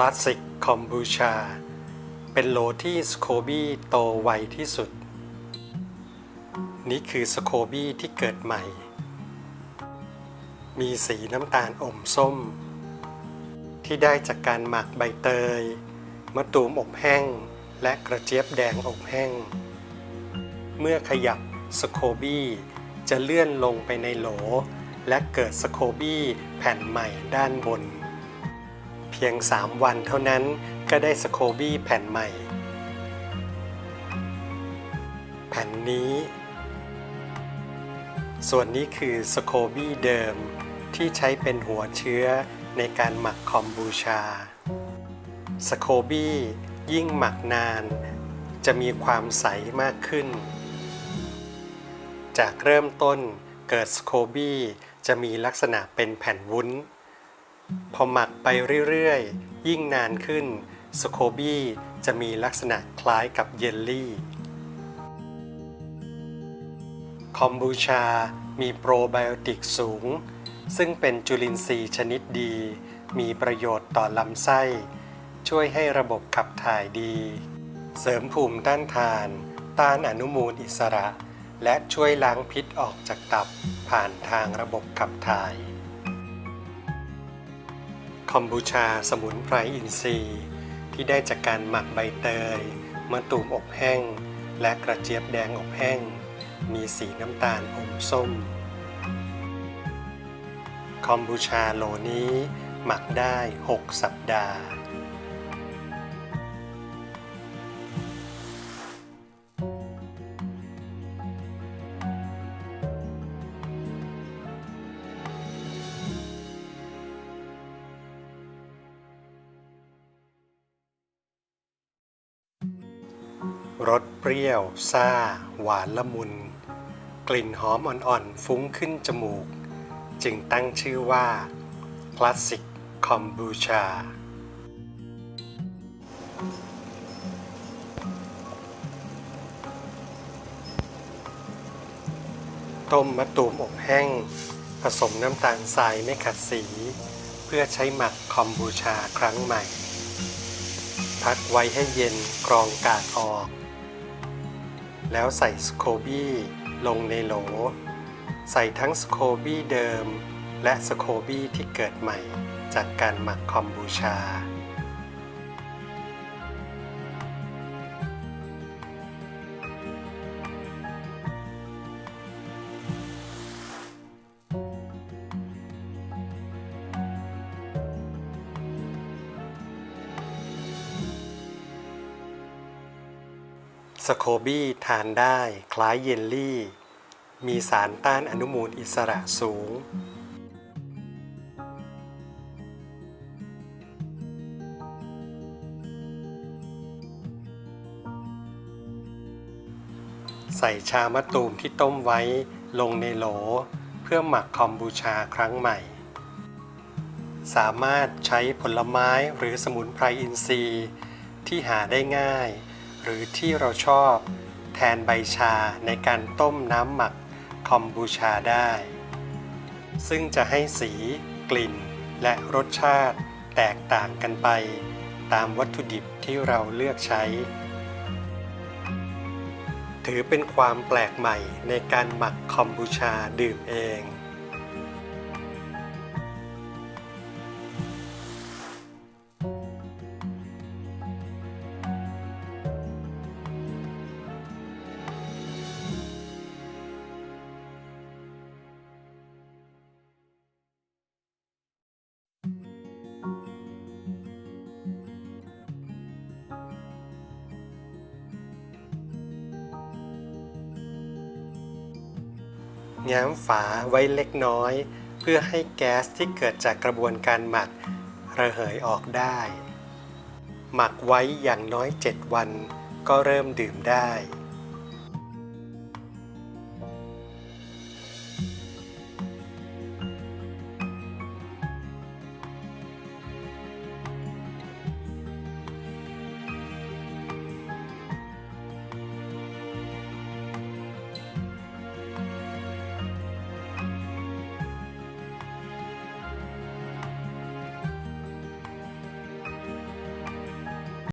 ลาสสิกคอมบูชา เป็นโหลที่สโคบี้โตไวที่สุด นี่คือสโคบี้ที่เกิดใหม่ มีสีน้ำตาลอมส้ม ที่ได้จากการหมักใบเตย มะตูมอบแห้ง และกระเจี๊ยบแดงอบแห้ง เมื่อขยับสโคบี้จะเลื่อนลงไปในโหล และเกิดสโคบี้แผ่นใหม่ด้านบน พียง 3 วันเท่านั้นก็ได้สโคบี้แผ่นใหม่ แผ่นนี้ ส่วนนี้คือสโคบี้เดิมที่ใช้เป็นหัวเชื้อในการหมักคอมบูชา สโคบี้ยิ่งหมักนาน จะมีความใสมากขึ้น จากเริ่มต้นเกิดสโคบี้จะมีลักษณะเป็นแผ่นวุ้น พอหมักไปเรื่อยๆ ยิ่งนานขึ้นสโคบี้จะมีลักษณะคล้ายกับเยลลี่ คอมบูชา มีโปรไบโอติกสูง ซึ่งเป็นจุลินทรีย์ชนิดดี มีประโยชน์ต่อลำไส้ ช่วยให้ระบบขับถ่ายดี เสริมภูมิต้านทาน ต้านอนุมูลอิสระ และช่วยล้างพิษออกจากตับผ่านทางระบบขับถ่าย คอมบูชาสมุนไพรอินทรีย์ ที่ได้จากการหมักใบเตยมะตูมอบแห้ง และกระเจี๊ยบแดงอบแห้ง มีสีน้ำตาลอมส้ม คอมบูชาโลนี้หมักได้ 6 สัปดาห์ รสเปรี้ยว ซ่า หวานละมุน กลิ่นหอมอ่อนๆ ฟุ้งขึ้นจมูก จึงตั้งชื่อว่าคลาสสิกคอมบูชาต้มมะตูมอบแห้ง ผสมน้ำตาลทรายไม่ขัดสี เพื่อใช้หมักคอมบูชาครั้งใหม่ พักไว้ให้เย็นกรองกากออก แล้วใส่สโคบี้ลงในโหล ใส่ทั้งสโคบี้เดิม และสโคบี้ที่เกิดใหม่จากการหมักคอมบูชา โคบี้ทานได้คล้ายเยลลี่ มีสารต้านอนุมูลอิสระสูง ใส่ชามะตูมที่ต้มไว้ลงในโหล เพื่อหมักคอมบูชาครั้งใหม่ สามารถใช้ผลไม้หรือสมุนไพรอินทรีย์ที่หาได้ง่าย หรือที่เราชอบ แทนใบชาในการต้มน้ำหมักคอมบูชาได้ ซึ่งจะให้สี กลิ่น และรสชาติแตกต่างกันไป ตามวัตถุดิบที่เราเลือกใช้ ถือเป็นความแปลกใหม่ในการหมักคอมบูชาดื่มเอง แง้มฝาไว้เล็กน้อย เพื่อให้แก๊สที่เกิดจากกระบวนการหมัก ระเหยออกได้ หมักไว้อย่างน้อย 7 วันก็เริ่มดื่มได้